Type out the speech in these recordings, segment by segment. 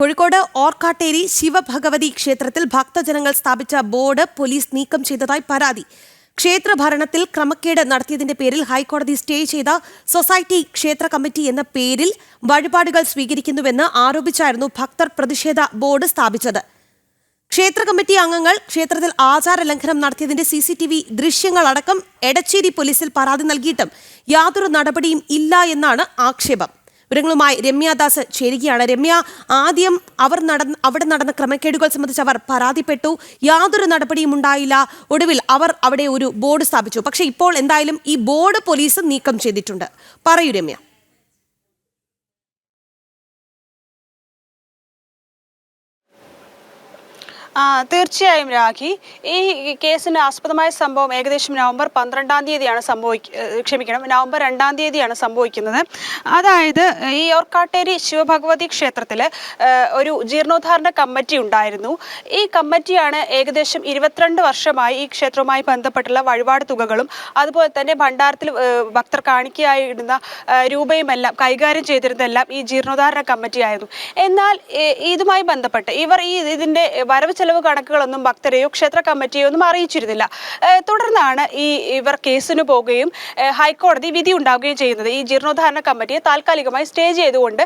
കോഴിക്കോട് ഓർക്കാട്ടേരി ശിവഭഗവതി ക്ഷേത്രത്തിൽ ഭക്തജനങ്ങൾ സ്ഥാപിച്ച ബോർഡ് പോലീസ് നീക്കം ചെയ്തതായി പരാതി. ക്ഷേത്ര ഭരണത്തിൽ ക്രമക്കേട് നടത്തിയതിന്റെ പേരിൽ ഹൈക്കോടതി സ്റ്റേ ചെയ്ത സൊസൈറ്റി ക്ഷേത്ര കമ്മിറ്റി എന്ന പേരിൽ വഴിപാടുകൾ സ്വീകരിക്കുന്നുവെന്ന് ആരോപിച്ചായിരുന്നു ഭക്തർ പ്രതിഷേധ ബോർഡ് സ്ഥാപിച്ചത്. ക്ഷേത്ര കമ്മിറ്റി അംഗങ്ങൾ ക്ഷേത്രത്തിൽ ആചാര ലംഘനം നടത്തിയതിന്റെ സി സി ടി വി ദൃശ്യങ്ങളടക്കം എടച്ചേരി പോലീസിൽ പരാതി നൽകിയിട്ടും യാതൊരു നടപടിയും ഇല്ല എന്നാണ് ആക്ഷേപം. വിവരങ്ങളുമായി രമ്യാദാസ് ചേരുകയാണ്. രമ്യ ആദ്യം അവർ നടന്ന അവിടെ നടന്ന ക്രമക്കേടുകൾ സംബന്ധിച്ച് അവർ പരാതിപ്പെട്ടു. യാതൊരു നടപടിയും ഉണ്ടായില്ല. ഒടുവിൽ അവർ അവിടെ ഒരു ബോർഡ് സ്ഥാപിച്ചു. പക്ഷേ ഇപ്പോൾ എന്തായാലും ഈ ബോർഡ് പോലീസ് നീക്കം ചെയ്തിട്ടുണ്ട്. പറയൂ രമ്യ. തീർച്ചയായും രാഖി. ഈ കേസിന് ആസ്പദമായ സംഭവം ഏകദേശം നവംബർ പന്ത്രണ്ടാം തീയതിയാണ് സംഭവിക്ക ക്ഷമിക്കണം നവംബർ രണ്ടാം തീയതിയാണ് സംഭവിക്കുന്നത്. അതായത് ഈ ഓർക്കാട്ടേരി ശിവഭഗവതി ക്ഷേത്രത്തിൽ ഒരു ജീർണോദ്ധാരണ കമ്മിറ്റി ഉണ്ടായിരുന്നു. ഈ കമ്മിറ്റിയാണ് ഏകദേശം ഇരുപത്തിരണ്ട് വർഷമായി ഈ ക്ഷേത്രവുമായി ബന്ധപ്പെട്ടുള്ള വഴിപാട് തുകകളും അതുപോലെ തന്നെ ഭണ്ഡാരത്തിൽ ഭക്തർ കാണിക്കയായി ഇടുന്ന രൂപയുമെല്ലാം കൈകാര്യം ചെയ്തിരുന്നതെല്ലാം ഈ ജീർണോദ്ധാരണ കമ്മിറ്റി ആയിരുന്നു എന്നാൽ ഇതുമായി ബന്ധപ്പെട്ട് ഇവർ ഈ ഇതിന്റെ വരവ് ചെലവ് കണക്കുകളൊന്നും ഭക്തരെയോ ക്ഷേത്ര കമ്മിറ്റിയോ ഒന്നും അറിയിച്ചിരുന്നില്ല. തുടർന്നാണ് ഈ ഇവർ കേസിന് പോകുകയും ഹൈക്കോടതി വിധി ഉണ്ടാവുകയും ചെയ്യുന്നത്. ഈ ജീർണോദ്ധാരണ കമ്മിറ്റിയെ താൽക്കാലികമായി സ്റ്റേ ചെയ്തുകൊണ്ട്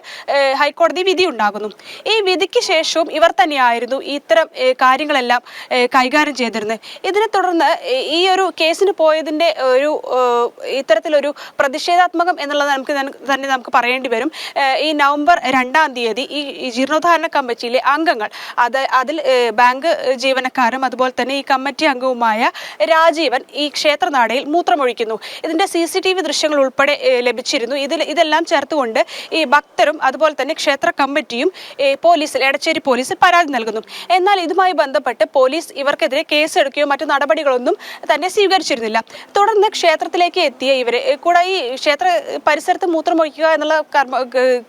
ഹൈക്കോടതി വിധി ഉണ്ടാകുന്നു. ഈ വിധിക്ക് ശേഷവും ഇവർ തന്നെയായിരുന്നു ഇത്തരം കാര്യങ്ങളെല്ലാം കൈകാര്യം ചെയ്തിരുന്നത്. ഇതിനെ തുടർന്ന് ഈ- ഒരു കേസിന് പോയതിന്റെ ഒരു ഇത്തരത്തിലൊരു പ്രതിഷേധാത്മകം എന്നുള്ളത് നമുക്ക് തന്നെ- നമുക്ക് പറയേണ്ടി വരും. ഈ നവംബർ രണ്ടാം തീയതി ഈ ജീർണോദ്ധാരണ കമ്മിറ്റിയിലെ അംഗങ്ങൾ അത് അതിൽ ബാങ്ക് ജീവനക്കാരും അതുപോലെ തന്നെ ഈ കമ്മിറ്റി അംഗവുമായ രാജീവൻ ഈ ക്ഷേത്രനാടയിൽ മൂത്രമൊഴിക്കുന്നു. ഇതിന്റെ സി സി ടി വി ദൃശ്യങ്ങൾ ഉൾപ്പെടെ ലഭിച്ചിരുന്നു. ഇതിൽ ഇതെല്ലാം ചേർത്തുകൊണ്ട് ഈ ഭക്തരും അതുപോലെ തന്നെ ക്ഷേത്ര കമ്മിറ്റിയും പോലീസിൽ എടച്ചേരി പോലീസിൽ പരാതി നൽകുന്നു. എന്നാൽ ഇതുമായി ബന്ധപ്പെട്ട് പോലീസ് ഇവർക്കെതിരെ കേസെടുക്കുകയോ മറ്റു നടപടികളൊന്നും തന്നെ സ്വീകരിച്ചിരുന്നില്ല. തുടർന്ന് ക്ഷേത്രത്തിലേക്ക് എത്തിയ ഇവരെ കൂടെ ഈ ക്ഷേത്ര പരിസരത്ത് മൂത്രമൊഴിക്കുക എന്നുള്ള കർമ്മ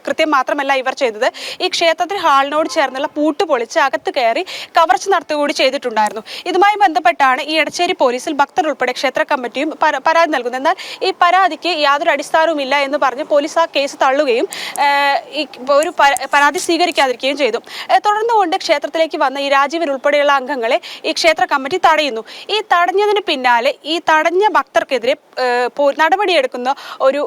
കൃത്യം മാത്രമല്ല ഇവർ ചെയ്തത്. ഈ ക്ഷേത്രത്തിൽ ഹാളിനോട് ചേർന്നുള്ള പൂട്ട് പൊളിച്ച് അകത്ത് കയറി കവർച്ച നടത്തുകൂടി ചെയ്തിട്ടുണ്ടായിരുന്നു. ഇതുമായി ബന്ധപ്പെട്ടാണ് ഈ എടച്ചേരി പോലീസിൽ ഭക്തർ ഉൾപ്പെടെ ക്ഷേത്ര കമ്മിറ്റിയും പരാതി നൽകുന്നത്. എന്നാൽ ഈ പരാതിക്ക് യാതൊരു അടിസ്ഥാനവും ഇല്ല എന്ന് പറഞ്ഞ് പോലീസ് ആ കേസ് തള്ളുകയും ഒരു പരാതി സ്വീകരിക്കാതിരിക്കുകയും ചെയ്തു. തുടർന്ന് തുടർന്നുകൊണ്ട് ക്ഷേത്രത്തിലേക്ക് വന്ന ഈ രാജീവൻ ഉൾപ്പെടെയുള്ള അംഗങ്ങളെ ഈ ക്ഷേത്ര കമ്മിറ്റി തടയുന്നു. ഈ തടഞ്ഞതിന് പിന്നാലെ ഈ തടഞ്ഞ ഭക്തർക്കെതിരെ നടപടിയെടുക്കുന്ന ഒരു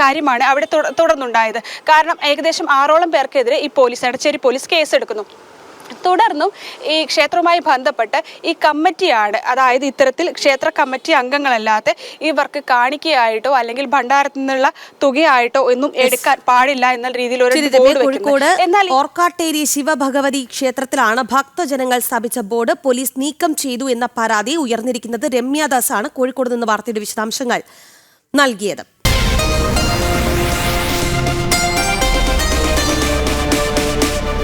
കാര്യമാണ് അവിടെ തുട- തുടർന്നുണ്ടായത്. കാരണം ഏകദേശം ആറോളം പേർക്കെതിരെ ഈ പോലീസ് എടച്ചേരി പോലീസ് കേസെടുക്കുന്നു. തുടർന്നും ഈ ക്ഷേത്രവുമായി ബന്ധപ്പെട്ട് ഈ കമ്മിറ്റിയാണ് അതായത് ഇത്തരത്തിൽ ക്ഷേത്ര കമ്മിറ്റി അംഗങ്ങളല്ലാത്ത ഇവർക്ക് കാണിക്കയായിട്ടോ അല്ലെങ്കിൽ ഭണ്ഡാരത്തിൽ നിന്നുള്ള തുകയായിട്ടോ ഒന്നും എടുക്കാൻ പാടില്ല എന്ന രീതിയിൽ ഒരു കോഴിക്കോട് എന്നാൽ ഓർക്കാട്ടേരി ശിവഭഗവതി ക്ഷേത്രത്തിലാണ് ഭക്തജനങ്ങൾ സ്ഥാപിച്ച ബോർഡ് പോലീസ് നീക്കം ചെയ്തു എന്ന പരാതി ഉയർന്നിരിക്കുന്നത് രമ്യാദാസാണ് കോഴിക്കോട് നിന്ന് വാർത്തയുടെ വിശദാംശങ്ങൾ നൽകിയത്.